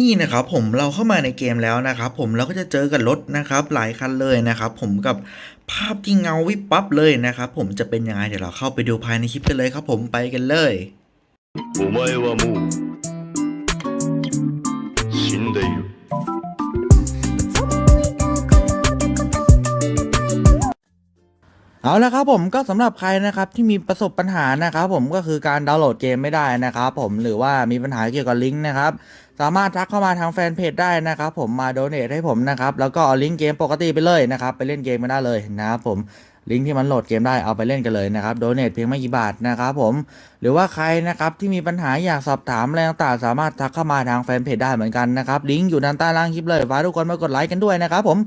นี่นะครับผมเราเข้ามาในเกมแล้วนะครับผมเราก็จะเจอกับรถนะครับหลายคันเลยนะครับผมกับภาพที่เงาวิบปั๊บเลยนะครับผมจะเป็นยังไงเดี๋ยวเราเข้าไปดูภายในคลิปกันเลยครับผมไปกันเลย お前はもう死んでいる เอาละครับผมก็สำหรับใครนะครับที่มีประสบปัญหานะครับผมก็คือการดาวน์โหลดเกมไม่ได้นะครับผมหรือว่ามีปัญหาเกี่ยวกับลิงก์นะครับ สามารถทักเข้ามาทางแฟนเพจได้นะครับผมมาโดเนทให้ผมนะครับแล้วก็เอาลิงก์เกมปกติไปเลยนะครับไปเล่นเกมกันได้เลยนะครับผมลิงก์ที่มันโหลดเกมได้เอาไปเล่นกันเลยนะครับโดเนทเพียงไม่กี่บาทนะครับผมหรือว่าใครนะครับที่มีปัญหาอยากสอบถามอะไรต่างๆสามารถทักเข้ามาทางแฟนเพจได้เหมือนกันนะครับลิงก์อยู่ด้านใต้ล่างคลิปเลยฝากทุกคนมากดไลค์กันด้วยนะครับผม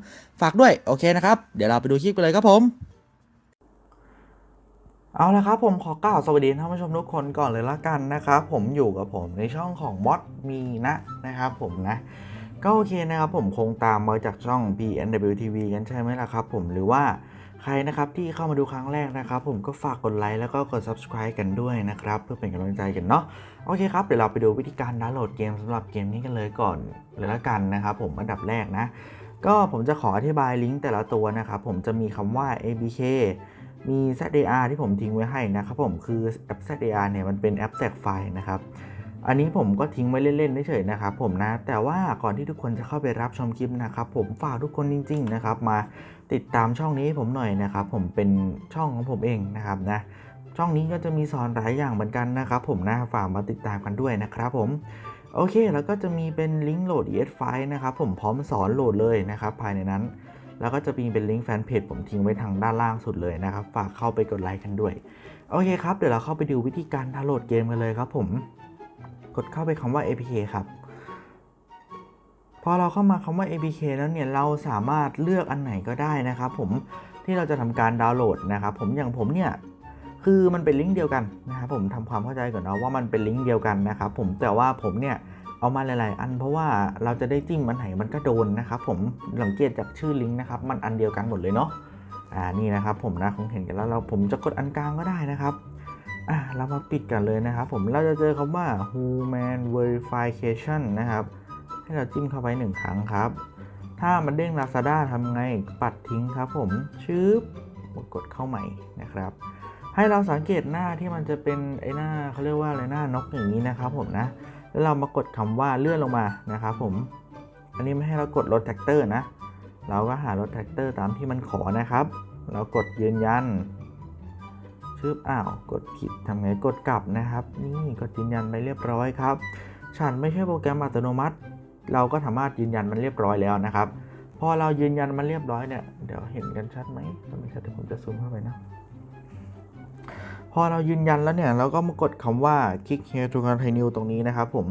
ฝากด้วยโอเคนะครับเดี๋ยวเราไปดูคลิปกันเลยครับผม เอาละครับผมขอกล่าวสวัสดีท่านผู้ชมทุกคนก่อนเลยละกันนะครับผมอยู่กับผมในช่องของมอดมีนะนะครับผมนะก็โอเคนะครับผมคงตามมาจากช่อง PNWTV กันใช่ไหมล่ะครับผมหรือว่าใครนะครับที่เข้ามาดูครั้งแรกนะครับ ผมก็ฝากกดไลค์แล้วก็กด subscribe กันด้วยนะครับ เพื่อเป็นกำลังใจกันเนาะโอเคครับเดี๋ยวเราไปดูวิธีการดาวน์โหลดเกมสำหรับเกมนี้กันเลยก่อนเลยละกันนะครับผมอันดับแรกนะ ก็ผมจะขออธิบายลิงก์แต่ละตัวนะครับผมจะมีคำว่า abk มี ZDR ที่ผมทิ้งไว้ให้นะครับผมคือแอป ZDR เนี่ยมันเป็นแอปแจกไฟล์นะครับอันนี้ผมก็ทิ้งไว้เล่นๆเฉยๆนะครับผมนะ แต่ว่าก่อนที่ทุกคนจะเข้าไปรับชมคลิปนะครับผมฝากทุกคนจริง ๆ นะครับ มาติดตามช่องนี้ผมหน่อยนะครับผมเป็นช่องของผมเองนะครับนะช่องนี้ก็จะมีสอนหลายอย่างเหมือนกันนะครับผมนะฝากมาติดตามกันด้วยนะครับผมโอเค แล้วก็จะมีเป็นลิงก์โหลด ES ไฟล์นะครับผมพร้อมสอนโหลดเลยนะครับภายในนั้น แล้วก็จะมีเป็นลิงก์แฟนเพจผมทิ้งไว้ทางด้านล่างสุดเลยนะครับ ฝากเข้าไปกดไลค์กันด้วย โอเคครับ เดี๋ยวเราเข้าไปดูวิธีการดาวน์โหลดเกมกันเลยครับผม กดเข้าไปคำว่า APK ครับพอเราเข้ามาคำว่า APK แล้วเนี่ยเราสามารถเลือกอันไหนก็ได้นะครับผมที่เราจะทำการดาวน์โหลดนะครับผมอย่างผมเนี่ยคือมันเป็นลิงก์เดียวกันนะครับผมทำความเข้าใจก่อนนะว่ามันเป็นลิงก์เดียวกันนะครับผมแต่ว่าผมเนี่ย เอามาหลาย ๆ อันเพราะว่าเราจะได้จิ้มอันไหนมันก็โดนนะครับผมสังเกตจากชื่อลิงก์นะครับมันอันเดียวกันหมดเลยเนาะอ่านี่นะครับผมนะคงเห็นกันแล้วเราผมจะกดอันกลางก็ได้นะครับอ่าเรามาปิดกันเลยนะครับผมเราจะเจอคำว่า human verification นะครับให้เราจิ้มเข้าไปหนึ่งครั้งครับ ถ้ามันเด้ง Lazada ทำไงปัดทิ้งครับผมชืบกดเข้าใหม่นะครับ ให้เราสังเกตหน้าที่มันจะเป็นไอ้หน้าเขาเรียกว่าอะไรหน้านกอย่างนี้นะครับผมนะ แล้วเรามากดคำว่าเลื่อนลงมานะครับผม อันนี้ไม่ให้เรากดรถแท็กเตอร์นะ เราก็หารถแท็กเตอร์ตามที่มันขอนะครับ เรากดยืนยันชืบอ้าวกดผิดทำไงกดกลับนะครับ นี่กดยืนยันไปเรียบร้อยครับ ฉันไม่ใช่โปรแกรมอัตโนมัติ เราก็สามารถยืนยันมันเรียบร้อยแล้วนะครับ พอเรายืนยันมันเรียบร้อยเนี่ยเดี๋ยวเห็นกันชัดไหมถ้าไม่ชัดเดี๋ยวผมจะซูมเข้าไปนะ พอเรายืนยันแล้วเนี่ย เราก็มากดคำว่า click here to continue ตรงนี้นะครับผม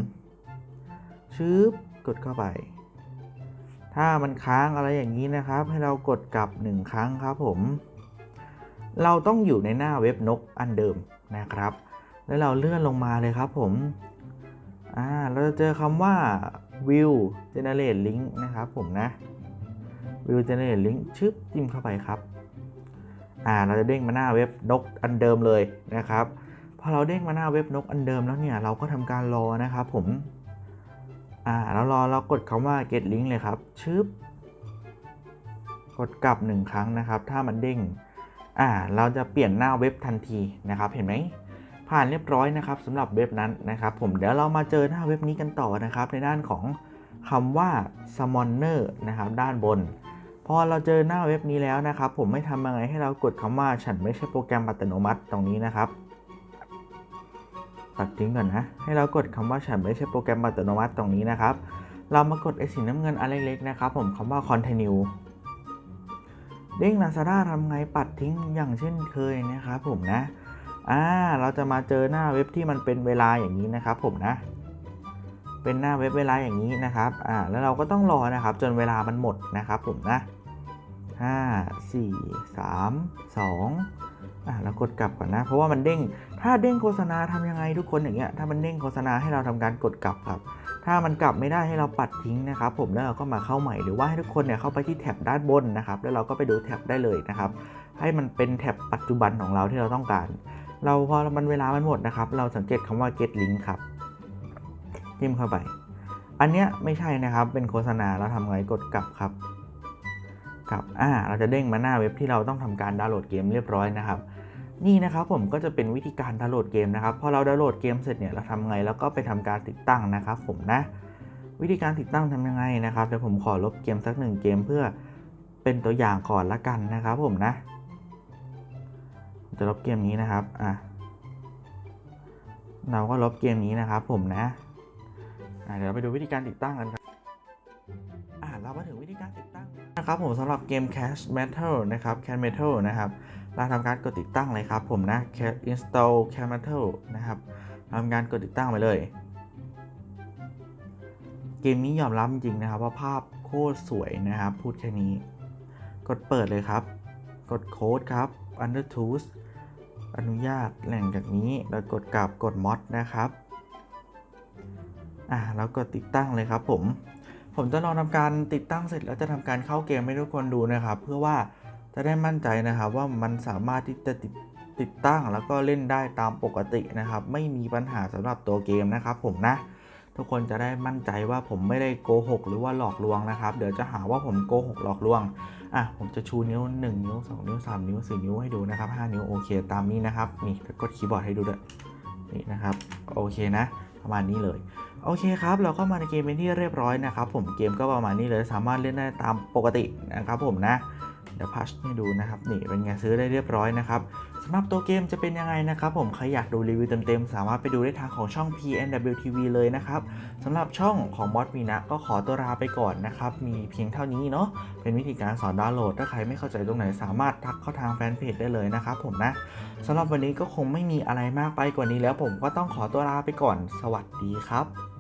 ชืบกดเข้าไป ถ้ามันค้างอะไรอย่างนี้นะครับ ให้เรากดกลับหนึ่งครั้งครับผม เราต้องอยู่ในหน้าเว็บนกอันเดิมนะครับ แล้วเราเลื่อนลงมาเลยครับผมอ่าเราจะเจอคำว่า view generate link นะครับผมนะ view generate link ชึบจิ้มเข้าไปครับ อ่าเราจะเด้งมาหน้าเว็บนกอันเดิมเลยนะครับพอเราเด้งมาหน้าเว็บนกอันเดิมแล้วเนี่ยเราก็ทำการรอนะครับผมอ่าแล้วรอเรากดคำว่า get link เลยครับชึบกดกลับหนึ่งครั้งนะครับ ถ้ามันเด้งอ่าเราจะเปลี่ยนหน้าเว็บทันทีนะครับ เห็นไหมผ่านเรียบร้อยนะครับสำหรับเว็บนั้นนะครับ ผมเดี๋ยวเรามาเจอหน้าเว็บนี้กันต่อนะครับ ในด้านของคำว่า summoner นะครับ ด้านบน พอเราเจอหน้าเว็บนี้แล้วนะครับ ผมไม่ทำยังไงให้เรากดคำว่าฉันไม่ใช่โปรแกรมอัตโนมัติตรงนี้นะครับ ตัดทิ้งก่อนนะ ให้เรากดคำว่าฉันไม่ใช่โปรแกรมอัตโนมัติตรงนี้นะครับ เรามากดไอสีน้ำเงินอันเล็กๆนะครับ ผมคำว่า continue เด้ง Lazada ทำไงปัดทิ้งอย่างเช่นเคยนะครับผมนะ อ่า เราจะมาเจอหน้าเว็บที่มันเป็นเวลาอย่างนี้นะครับ ผมนะ เป็นหน้าเว็บเวลาอย่างนี้นะครับ อ่า แล้วเราก็ต้องรอนะครับ จนเวลามันหมดนะครับ ผมนะ ห้าสี่สามสองอ่าเรากดกลับก่อนนะ เพราะว่ามันเด้ง ถ้าเด้งโฆษณาทำยังไงทุกคนอย่างเงี้ย ถ้ามันเด้งโฆษณาให้เราทำการกดกลับครับ ถ้ามันกลับไม่ได้ให้เราปัดทิ้งนะครับ ผมแล้วเราก็มาเข้าใหม่หรือว่าให้ทุกคนเนี่ยเข้าไปที่แท็บด้านบนนะครับ แล้วเราก็ไปดูแท็บได้เลยนะครับ ให้มันเป็นแท็บปัจจุบันของเราที่เราต้องการ เราพอมันเวลามันหมดนะครับ เราสังเกตคำว่า get link ครับจิ้มเข้าไป อันเนี้ยไม่ใช่นะครับ เป็นโฆษณาเราทำไงกดกลับครับ กับอ่าเราจะเด้งมาหน้าเว็บที่เราต้องทำการดาวน์โหลดเกมเรียบร้อยนะครับ นี่นะครับผมก็จะเป็นวิธีการดาวน์โหลดเกมนะครับพอเราดาวน์โหลดเกมเสร็จเนี่ยเราทำไงแล้วก็ไปทำการติดตั้งนะครับ ผมนะ วิธีการติดตั้งทำยังไงนะครับเดี๋ยวผมขอลบเกมสักหนึ่งเกมเพื่อเป็นตัวอย่างก่อนละกันนะครับ ผมนะจะลบเกมนี้นะครับอะเราก็ลบเกมนี้นะครับ ผมนะะเดี๋ยวเราไปดูวิธีการติดตั้งกันครับอะเรามาถึงวิธีการติดตั้ง นะครับผมสำหรับเกม Cash Metal นะครับ Cash Metal นะครับ เราทำการกดติดตั้งเลยครับผมนะ Install Cash Metal นะครับทำการกดติดตั้งไปเลย เกมนี้ยอมรับจริงนะครับว่าภาพโคตรสวยนะครับ พูดแค่นี้ กดเปิดเลยครับ กดโค้ดครับ Under Tools อนุญาตแหล่งจากนี้แล้วกดกลับกด Mod นะครับ อ่าแล้วกดติดตั้งเลยครับผม ผมจะลองทำการติดตั้งเสร็จแล้วจะทำการเข้าเกมให้ทุกคนดูนะครับ เพื่อว่าจะได้มั่นใจนะครับว่ามันสามารถที่จะติดติดตั้งแล้วก็เล่นได้ตามปกตินะครับ ไม่มีปัญหาสำหรับตัวเกมนะครับ ผมนะ ทุกคนจะได้มั่นใจว่าผมไม่ได้โกหกหรือว่าหลอกลวงนะครับ เดี๋ยวจะหาว่าผมโกหกหลอกลวงอะผมจะชูนิ้ว 1 นิ้ว 2 นิ้ว 3 นิ้ว 4 นิ้วให้ดูนะครับ 5 นิ้วโอเค ตามนี้นะครับนี่กดคีย์บอร์ดให้ดูด้วยนี่นะครับโอเคนะ ประมาณนี้เลยโอเคครับ เราก็มาในเกมเป็นที่เรียบร้อยนะครับ ผมเกมก็ประมาณนี้เลยสามารถเล่นได้ตามปกตินะครับผมนะเดี๋ยวพัชให้ดูนะครับนี่เป็นไงซื้อได้เรียบร้อยนะครับ สำหรับตัวเกมจะเป็นยังไงนะครับผมใครอยากดูรีวิวเต็มๆ สามารถไปดูได้ทางของช่อง PNWTV เลยนะครับสำหรับช่องของมอสมีนะก็ขอตัวลาไปก่อนนะครับ มีเพียงเท่านี้เนาะเป็นวิธีการสอนดาวน์โหลด ถ้าใครไม่เข้าใจตรงไหนสามารถทักเข้าทางแฟนเพจได้เลยนะครับผมนะสำหรับวันนี้ก็คงไม่มีอะไรมากไปกว่านี้แล้วผมก็ต้องขอตัวลาไปก่อน สวัสดีครับ